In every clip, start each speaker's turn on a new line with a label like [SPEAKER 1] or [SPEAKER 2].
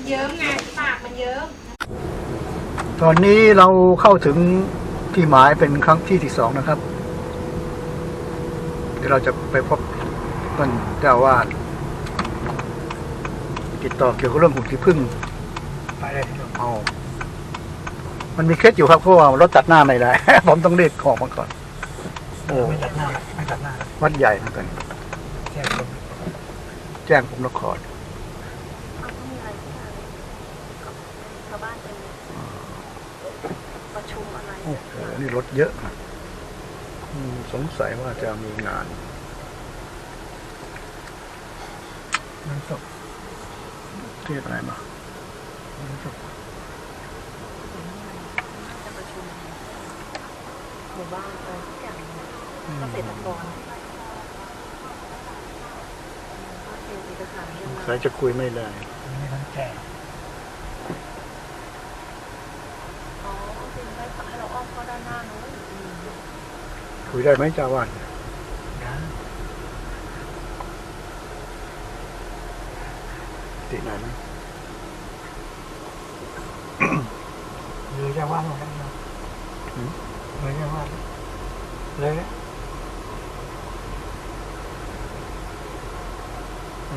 [SPEAKER 1] มันเยิ้มไงปากมันเยิ้ม
[SPEAKER 2] ตอนนี้เราเข้าถึงที่หมายเป็นครั้งที่ที่สองนะครับ เดี๋ยวเราจะไปพบท่านเจ้าอาวาดติดต่อเกี่ยวกับเรื่องหุ่นขี้ผึ้ง
[SPEAKER 3] ไปเลยที่
[SPEAKER 2] เอามันมีเคล็ดอยู่ครับเพราะว่ารถตัดหน้าไม่ได้ ผมต้องรีบของมาก่อนโอ้
[SPEAKER 3] ไม่ตัดหน้าละไม่ตัดหน้าละ
[SPEAKER 2] วัดใหญ่เหมือนกัน
[SPEAKER 3] แค่คน
[SPEAKER 2] แจ้งผมนคร
[SPEAKER 4] เอาต้องมีอะไรที่อะไรกับชาวบ้านเป็นประชุมอะไร
[SPEAKER 2] โอ้โห นี่รถเยอะนะอืมสงสัยว่าจะมีงาน
[SPEAKER 3] มันตก
[SPEAKER 2] เทศอะไรมา
[SPEAKER 3] มันตก
[SPEAKER 4] จะประชุมหมู่บ้านอะไรทุกอย่างเกษตรกรก็เตรียมเอกสารเรื่อง
[SPEAKER 2] สายจะคุยไม่ได้
[SPEAKER 3] มันไม่ทันแก่
[SPEAKER 4] อ๋อจริงให้ ให้เราอ้อมเข้าด้านหน้านู้น
[SPEAKER 2] คุยได้ไหมเจ้าอาวาด
[SPEAKER 3] นะ
[SPEAKER 2] ติไหนไหม
[SPEAKER 3] เลยจะว่าดลงแล้วนะเลยจะว่าดเลย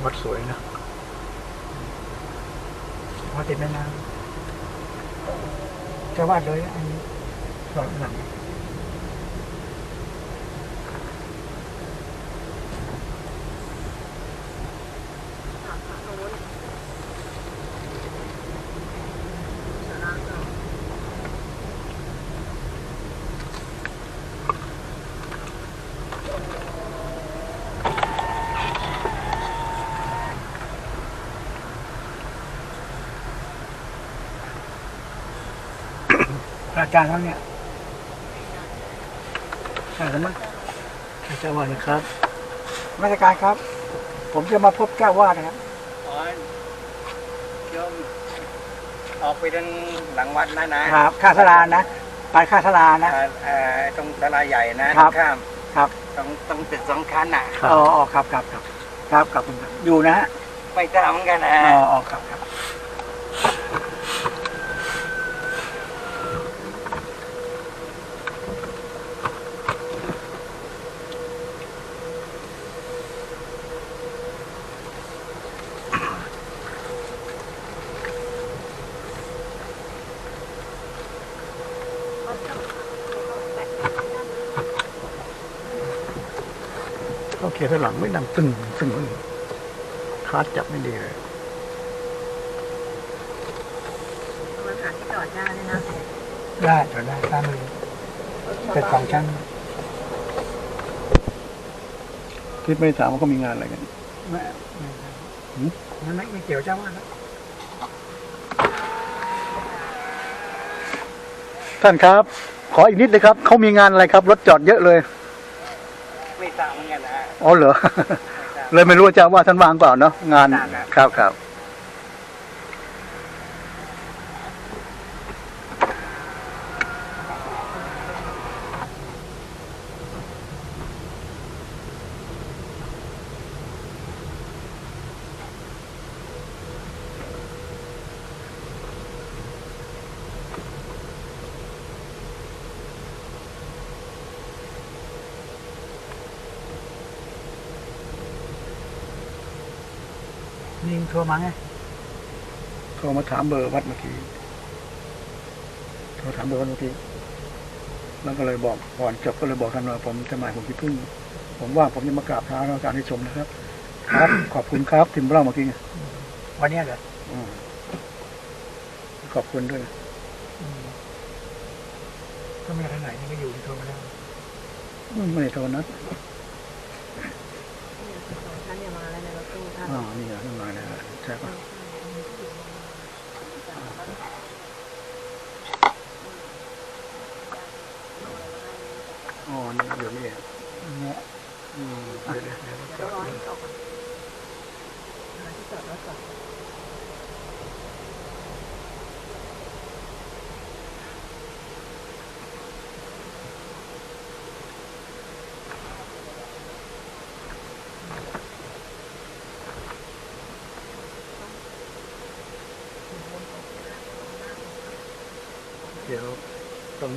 [SPEAKER 2] วัดสวยนะ
[SPEAKER 3] พอติดแม่น้ำจะวาดเลยอันนี้ หลอดหลั ง
[SPEAKER 4] ถามทางนู้นสาราเก่า
[SPEAKER 3] อาจารย์เขาเนี่ย
[SPEAKER 2] ใช่ไหมเจ้าอาวาดนะครับ
[SPEAKER 3] ราชการครับ ผมจะมาพบเจ้าวาดนะครับ
[SPEAKER 5] อ๋อโยมออกไปทางหลังวัดนะนะครับ
[SPEAKER 3] ข้าสลานะไปข้าสลานะ
[SPEAKER 5] เอ่อเอ่อตรงศาลาใหญ่นะครับ ข้าม
[SPEAKER 3] ครับ
[SPEAKER 5] ตรงตรงตึกสองชั้นน่ะ
[SPEAKER 2] ครับ
[SPEAKER 3] อ๋ออ๋อครับครับครับครับขอบคุณครับอยู่นะฮะ
[SPEAKER 5] ไม่ทราบเหมือนกันนะ
[SPEAKER 3] อ๋ออ๋อครับครับ
[SPEAKER 2] ก็เคลียร์ข้างหลังไม่ดังตึงตึงคาดจับไม่ดีเลย
[SPEAKER 4] มันหาที่จอดได้เลยนะ
[SPEAKER 3] ได้จอดได้ตามมือเป็นสองชั้น
[SPEAKER 2] คิดไม่ถามว่าเขามีงานอะไรกัน
[SPEAKER 3] ไม่ไม่ไม่ไม่ไม่เกี่ยวเจ้าวาดนะ
[SPEAKER 2] ท่านครับ ขออีกนิดเลยครับเขามีงานอะไรครับ รถจอดเยอะเลย
[SPEAKER 5] ไม่ทราบ เหมือนกันนะ
[SPEAKER 2] อ๋อเหรอ
[SPEAKER 5] ไม่ทราบ
[SPEAKER 2] เลยไม่รู้ว่าเจ้าอาว่าสท่านวางเปล่าเนาะงาน
[SPEAKER 5] ไม่ทราบครับ
[SPEAKER 2] ครับครับ
[SPEAKER 3] นี่โทรมาไง
[SPEAKER 2] โทรมาถามเบอร์วัดเมื่อกี้โทรถามเบอร์วัดเมื่อกี้แล้วก็เลยบอกก่อนจบก็เลยบอกท่านว่าผมจะมาผมคิดพึ่ง ผมว่าผมจะมากราบเท้าอาจารย์ให้ชมนะครับ ครับ ขอบคุณครับทิมเล่าเมื่อกี้ไง
[SPEAKER 3] วันเนี้ยเหรอ
[SPEAKER 2] อืมขอบคุณด้วยนะ
[SPEAKER 3] อืมก็ไม่ทางไหนนี่ก็อยู่ที่โทรมาแล้ว
[SPEAKER 2] อืมไม่ได้โทรนัด
[SPEAKER 4] ท่านเนี่ยมาแล้วในรถตู้ท่าน
[SPEAKER 2] อ๋อ นี่เหรอนั่นมาแล้วใช่ปะอ๋อ นี่อยู่นี่เอง
[SPEAKER 3] เนี่ย
[SPEAKER 2] อืมเดี๋ยวเดี๋ยวเดี๋ยว
[SPEAKER 4] เดี๋ยวรอให้จอดก่อนหาที่จอดรถก่อน
[SPEAKER 2] ดี๋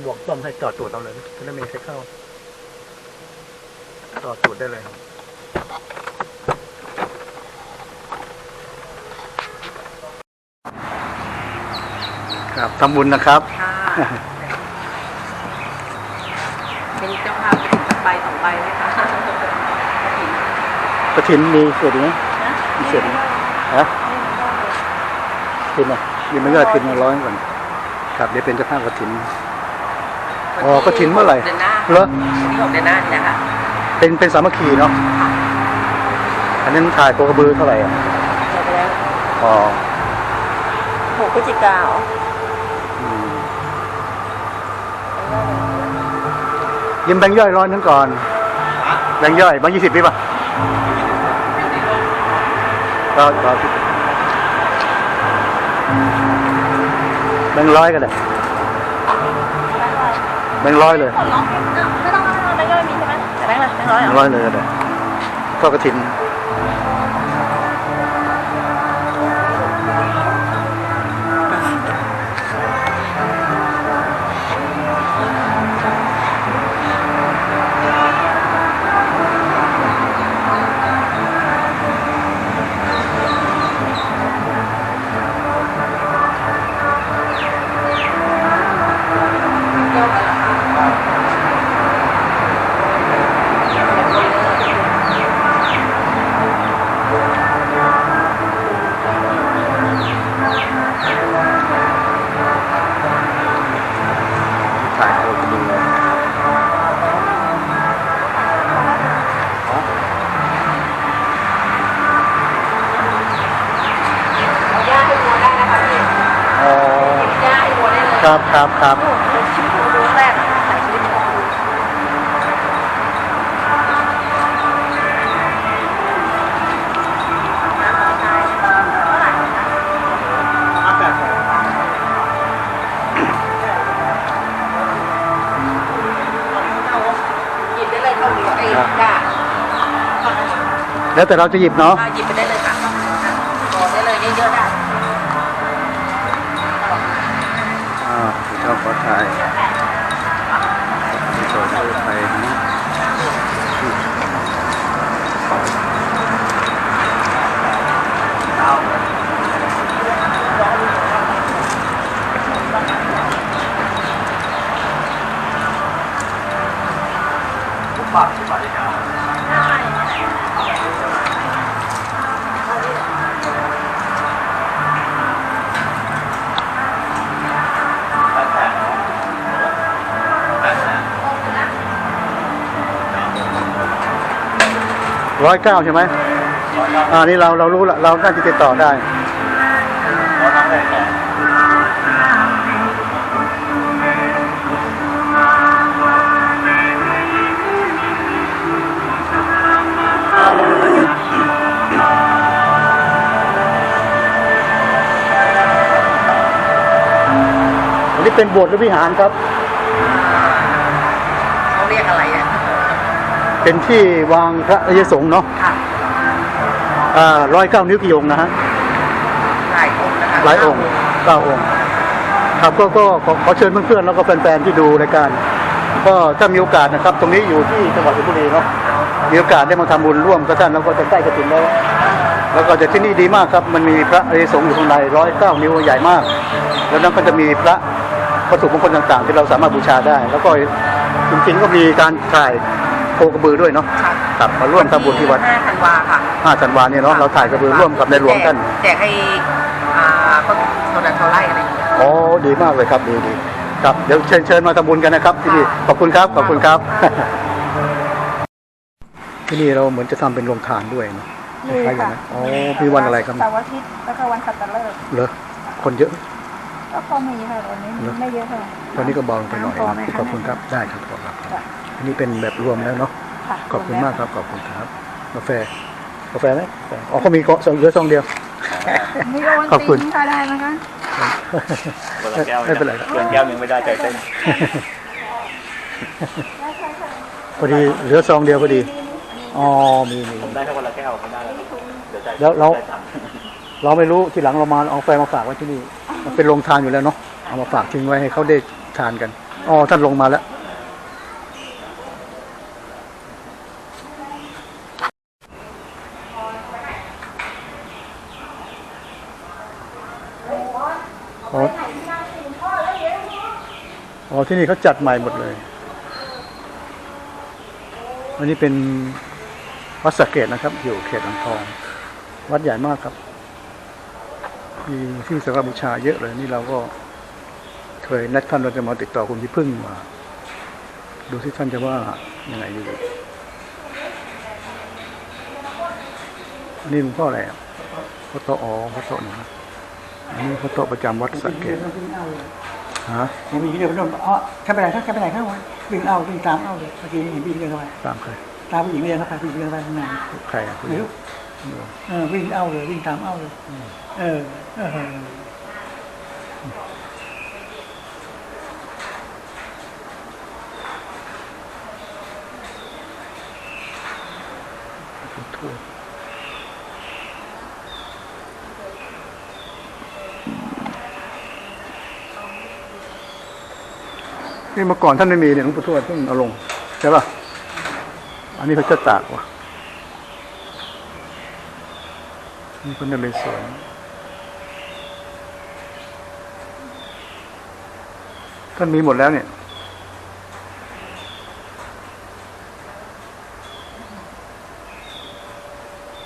[SPEAKER 2] ต้องบอกต้มให้จอดตรวจเราเลยจะได้ไม่ใครเข้าจอดตรวจได้เลยครับทำบุญนะครับ
[SPEAKER 4] ค่ะเป็นเจ้าภาพกระถิ่นใบสองใบไหมคะกระถิ่น
[SPEAKER 2] กระถินมีเศษไหมมีเศษไหมฮะกระถินอะยังไม่ก็กระถินร้อยก่อน ครับเดี๋ยวเป็นเจ้าภาพกระถิน อ๋อกฐินเมื่อไหร่
[SPEAKER 4] เดือนหน้า
[SPEAKER 2] เหรอ
[SPEAKER 4] วันที่หกเดือนหน้านี่แหละค่ะ
[SPEAKER 2] เป็นเป็นสามัคคีเนาะอันนั้นถ่ายโคกระบือเท่าไหร่อะ
[SPEAKER 4] จบไปแล้ว
[SPEAKER 2] อ๋อ
[SPEAKER 4] หกพฤศจิกาเหรอ
[SPEAKER 2] อืมยืมแบงค์ย่อยร้อยหนึงก่อนแบงค์ย่อยแบงค์ยี่สิบพี่ป่ะก็ก็แบงค์ร้อยก็ได้ แบงค์ร้อยเลย
[SPEAKER 4] ไม่ต้องไม่ต้องแบงค์ร้อยมีใช่ไหมแต่แบงค์ละแบงค์ร้อย
[SPEAKER 2] แบ
[SPEAKER 4] เหรงอ
[SPEAKER 2] ค์ร้อยเลยก็ได้ก็กระถิ่น
[SPEAKER 4] แล้
[SPEAKER 2] วแต่เราจะหยิบเนาะ
[SPEAKER 4] อ่าหยิบไปได้เลย
[SPEAKER 2] ร้อยเก้าใช่ไหมอ่านี่เราเรารู้ละเราน่าจะติดต่อได้อันนี้เป็นโบสถ์หรือวิหารครับ
[SPEAKER 4] เขาเรียกอะไรอะ
[SPEAKER 2] เป็นที่วางพระอริยสงฆ์เนาะ
[SPEAKER 4] ค่ะ
[SPEAKER 2] อ่าร้อยเก้านิ้วกี่องค์นะฮะ
[SPEAKER 4] หลายองค์นะคะ
[SPEAKER 2] หลายองค์เก้าองค์ ครับก็ก็ขอขอเชิญเพื่อนๆแล้วก็แฟนๆที่ดูรายการ ก็ถ้ามีโอกาสนะครับ ตรงนี้อยู่ที่จังหวัดลพบุรีเนาะมีโอกาสได้มาทำบุญร่วมกับท่านแล้วก็จะใกล้กระถินแล้ว แล้วก็จะที่นี่ดีมากครับ มันมีพระอริยสงฆ์อยู่ข้างในร้อยเก้านิ้วใหญ่มาก แล้วนั้นก็จะมีพระวัตถุมงคลต่างๆ ที่เราสามารถบูชาได้ แล้วก็จริงๆก็มีการถ่าย โคกระบือด้วยเนาะ
[SPEAKER 4] ค
[SPEAKER 2] รับมาร่วมทำบุญที่วัด
[SPEAKER 4] ห้าธันวาค่ะ
[SPEAKER 2] ห้าธันวาเนี่ยเนาะเราถ่ายกระบือร่วมกับในหลวงท่าน
[SPEAKER 4] แจกให้อ่าคนชนชาวไร่อะไรอย่างเงี้ย
[SPEAKER 2] อ๋อดีมากเลยครับดีดีครับเดี๋ยวเชิญเชิญมาทำบุญกันนะครับที่นี่ขอบคุณครับขอบคุณครับที่นี่เราเหมือนจะทำเป็นโรงทานด้วยเนะ
[SPEAKER 1] มี
[SPEAKER 2] คล้ายๆกัน
[SPEAKER 1] ค่ะ
[SPEAKER 2] นะอ๋อมีวันอะไรครับ
[SPEAKER 1] เสาร์อาทิตย์แล้วก็วันสัปดาห์เลิกษ์
[SPEAKER 2] เหรอคนเยอะ
[SPEAKER 1] ก็พอมีค่ะวันนี้ไม่เยอะเท่าไหร่
[SPEAKER 2] ตอนนี้ก็เบาลงไปหน่อยขอบคุณครับได้ครับขอบคุณครับ อันนี้เป็นแบบรวมแล้วเนาะ
[SPEAKER 1] ค่ะ
[SPEAKER 2] ขอบคุณมากครับขอบคุณครับกาแฟกาแฟไหมกาแฟอ๋อเขามีเกาะเหลือซองเดียว
[SPEAKER 1] มีโอน
[SPEAKER 2] ขอบคุณ
[SPEAKER 1] ติงค่ะได้ไหมคะ
[SPEAKER 5] คนละแก้ว
[SPEAKER 2] ไม่เป็นไรครับ
[SPEAKER 5] เกินแก้วหนึ่งไม่ได้ใจเต้น
[SPEAKER 2] พอดีเหลือซองเดียวพอดีอ๋อมีมี
[SPEAKER 5] ผมได้แค่คนละแก้วไม่ได้แล้วเดี๋ยวใจ
[SPEAKER 2] แล้วเรา
[SPEAKER 5] ใจสั่น
[SPEAKER 2] เราไม่รู้ทีหลังเรามาเอาไฟมาฝากไว้ที่นี่ มันเป็นโรงทานอยู่แล้วเนาะเอามาฝากทิ้งไว้ให้เขาได้ทานกันอ๋อท่านลงมาแล้ว อ๋อที่นี่เขาจัดใหม่หมดเลย อันนี้เป็นวัดสะเกตนะครับ อยู่เขตอ่างทอง วัดใหญ่มากครับ มีที่สักการบูชาเยอะเลยนี่เราก็เคยนัดท่านเราจะมาติดต่อคุณพี่พึ่งมา ดูที่ท่านจะว่ายังไงดีอันนี้หลวงพ่ออะไรอะพระโตอ๋อพระโตนะอันนี้พระโตประจำวัดสะเกต ฮะ
[SPEAKER 3] เห็นผู้หญิงเดินไปโน่นอ๋อแค่ไปไหนครับแค่ไปไหนครับวิ่งเอาวิ่งตามเอาเลยเมื่อกี้เห็นผู้หญิงเดินเข้าไป
[SPEAKER 2] ตามใคร
[SPEAKER 3] ตามผู้หญิงเดินเข้าไปผู้หญิงเดินเข้าไปข้างใน
[SPEAKER 2] ใครอะคุณ
[SPEAKER 3] ไม่รู้เออวิ่งเอาเลยวิ่งตามเอาเลยเออเออ
[SPEAKER 2] คุณทว นี่เมื่อก่อนท่านไม่มีเนี่ยหลวงปู่ทวดเพิ่งเอาลงใช่ป่ะอันนี้เขาจะตากว่ะนี่คนนเรศวรท่านมีหมดแล้วเนี่ย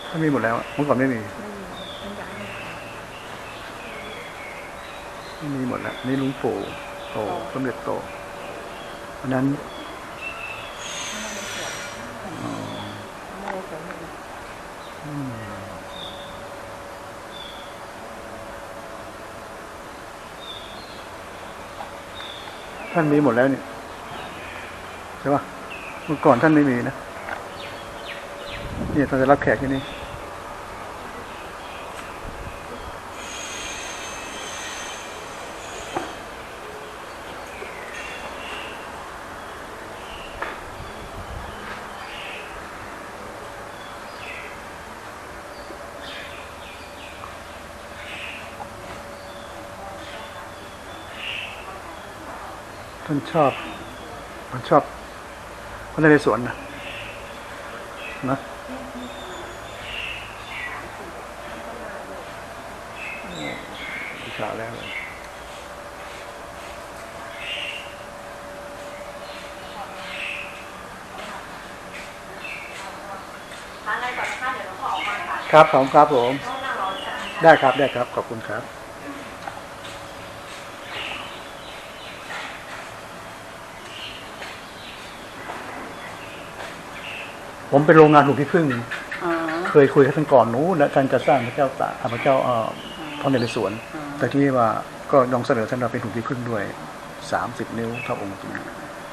[SPEAKER 2] ท่านมีหมดแล้วเมื่อก่อนไม่มีมีหมดแล้วนี่ลุงปู่โตสมเด็จโต อันนั้นท่านมีหมดแล้วเนี่ยใช่ปะเมื่อก่อนท่านไม่มีนะ เนี่ยท่านจะรับแขกที่นี่ ท่านชอบท่านชอบพระนเรศวรนะนะบูชาแล้วเลย
[SPEAKER 4] ทานอะไรก่อนนะคะเดี๋ยวเราก็ออกมาค่ะ
[SPEAKER 2] ครับผมครับผม
[SPEAKER 4] ต้องนั่งรอจัน
[SPEAKER 2] ได้ครับได้ครับ ขอบคุณครับ ผมเป็นโรงงานหลวงพี่พึ่ง
[SPEAKER 1] อ๋อ
[SPEAKER 2] เคยคุยกับท่านก่อนนู้นและท่านจะสร้างพระเจ้าตากพระเจ้าเอ่อพระนเรศวรแต่ที่ว่าก็ลองเสนอท่านเราเป็นหลวงพี่พึ่งด้วยสามสิบนิ้วเท่าองค์จริง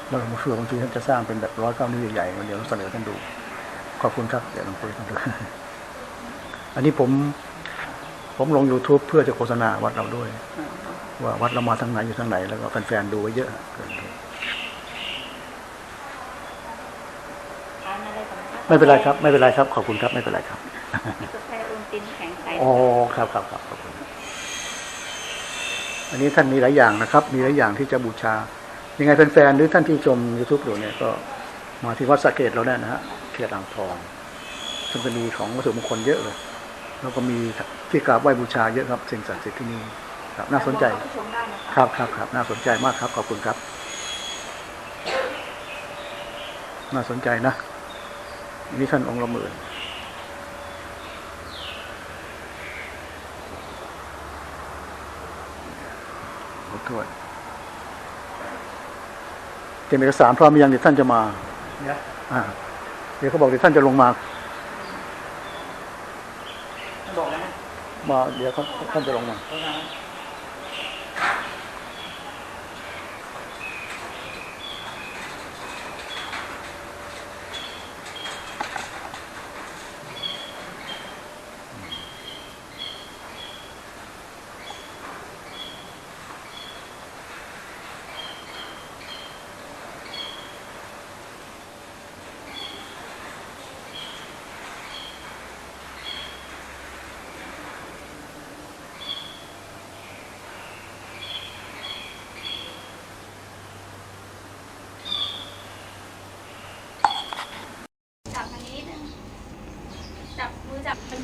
[SPEAKER 2] แล้วหลวงพ่อเชื่อบางทีท่านจะสร้างเป็นแบบร้อยเก้านิ้วใหญ่ๆเดี๋ยวเสนอท่านดู ขอบคุณครับเดี๋ยวลองคุยกันดูอันนี้ผมผมลง YouTube เพื่อจะโฆษณาวัดเราด้วย ว่าวัดเรามาทางไหนอยู่ทางไหน แล้วก็แฟนๆดูไว้เยอะเกินไป
[SPEAKER 1] ทานอะ ไรก่อนนะคะ
[SPEAKER 2] ไม่เป็นไรครับ ไม่เป็นไรครับ ขอบคุณครับ ไม่เป็นไรครับ
[SPEAKER 1] กาแฟอุนตินแข็งใส
[SPEAKER 2] อ๋อครับครับครับขอบคุณอันนี้ท่านมีหลายอย่างนะครับ มีหลายอย่างที่จะบูชา ยังไงแฟนๆหรือท่านที่ชม YouTube อยู่เนี่ยก็มาที่วัดสะเกตเราเนี่ยนะฮะเขตอ่างทองซึ่งจะมีของวัตถุมงคลเยอะเลย แล้วก็มีที่กราบไหว้บูชาเยอะครับสิ่งศักดิ์สิทธิ์ที่นี่ครับ น่าสนใจ
[SPEAKER 1] เข้าไปชมได้นะคะ
[SPEAKER 2] ครับครับครับน่าสนใจมากครับ ขอบคุณครับ น่าสนใจนะ นี่ท่านองค์ละหมื่นขอโทษเตรียมเอกสารพร้อมหรือยังเดี๋ยวท่านจะมา
[SPEAKER 3] เนี่ย
[SPEAKER 2] อ่าเดี๋ยวเขาบอกเดี๋ยวท่านจะลงมา
[SPEAKER 3] บอกแล้วนะ
[SPEAKER 2] มาเดี๋ยวเขาท่านจะลงมา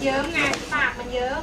[SPEAKER 6] เยิ้มไงปากมันเยิ้ม